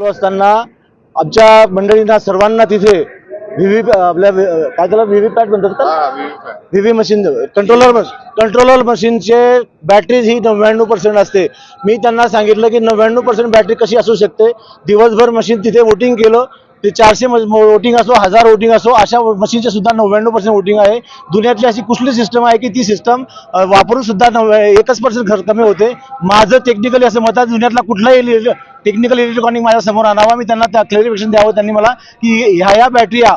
चालू असताना आमच्या मंडळींना सर्वांना तिथे व्हीव्ही आपल्या काय त्याला व्हीव्ही पॅट म्हणतात का? व्हीव्ही मशीन कंट्रोलर कंट्रोलर मशीनचे बॅटरी ही नव्याण्णव पर्सेंट असते. मी त्यांना सांगितलं की नव्याण्णव पर्सेंट बॅटरी कशी असू शकते? दिवसभर मशीन तिथे वोटिंग केलं. ते चारशे वोटिंग असो हजार वोटिंग असो अशा मशीनचे सुद्धा नव्याण्णव पर्सेंट वोटिंग आहे. दुनियातली अशी कुठली सिस्टम आहे की ती सिस्टम वापरून सुद्धा एकच पर्सेंट खर्च कमी होते. माझं टेक्निकली असं मत आहे दुनियातला कुठलाही टेक्निकल इलेक्ट्रॉनिक माझ्यासमोर आणावा. मी त्यांना त्या क्लॅरिफिकेशन द्यावं त्यांनी मला की ह्या ह्या बॅटरीया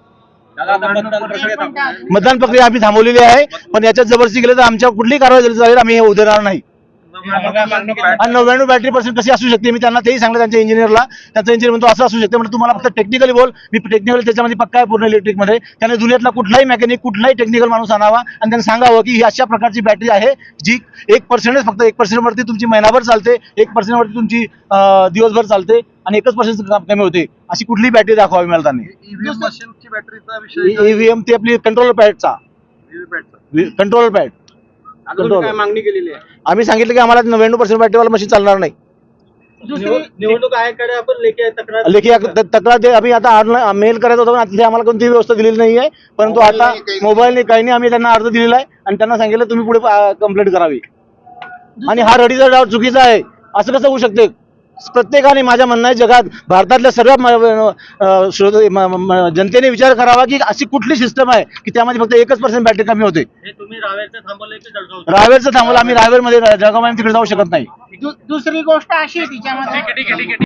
मतदान प्रक्रिया आम्ही थांबवलेली आहे पण याच्यात जबरदस्ती केली तर आमच्या कुठलीही कारवाई झाली तर आम्ही हे उधळणार नाही. आणि नव्याण्णव बॅटरी पर्सेंट कशी असू शकते मी त्यांना तेही सांगलं त्यांच्या इंजिनियरला त्यांचा इंजिनियर म्हणतो असं असू शकते. म्हणजे तुम्हाला फक्त टेक्निकली बोल. मी टेक्निकल त्याच्यामध्ये पक्का आहे पूर्ण इलेक्ट्रिकमध्ये त्याने दुनियातला कुठलाही मेकॅनिक कुठलाही टेक्निकल माणूस आणावा आणि त्यांना सांगावं की ही अशा प्रकारची बॅटरी आहे जी एक पर्सेंटच फक्त एक पर्सेंटवरती तुमची महिनाभर चालते एक पर्सेंटवरती तुमची दिवसभर चालते आणि एकच पर्सेंट कमी होते. अशी कुठली बॅटरी दाखवावी मला त्यांनी ईव्हीएम मशीनची बॅटरीचा विषय ईव्हीएम ते आपली कंट्रोलर पॅडचा EVM कंट्रोलर पॅड काय मागणी केलेली आहे? आम्ही सांगितलं की आम्हाला नव्याण्णव पर्सेंट बॅटरीवाला मशीन चालणार नाही. निवड- निवडणूक आयोगाकडे आपण लेखी तक्रार लेखी आम्ही आता मेल करायचा होता पण तिथे आम्हाला कोणतीही व्यवस्था दिलेली नाही आहे. परंतु आता मोबाईलने काही नाही. आम्ही त्यांना अर्ज दिलेला आहे. आणि त्यांना सांगितलं तुम्ही पुढे कंप्लेंट करावी. आणि हा रडीचा डाव चुकीचा आहे. असं कसं होऊ शकते? प्रत्येकाने माझ्या म्हणणं आहे जगात भारतातल्या सर्व जनतेने विचार करावा की अशी कुठली सिस्टम आहे की त्यामध्ये फक्त एकच पर्सेंट बॅटरी कमी होते? हे तुम्ही रावेरचं थांबवलं. आम्ही रावेरमध्ये जळगाव तिकडे जाऊ शकत नाही. दुसरी गोष्ट अशी आहे तिच्यामध्ये.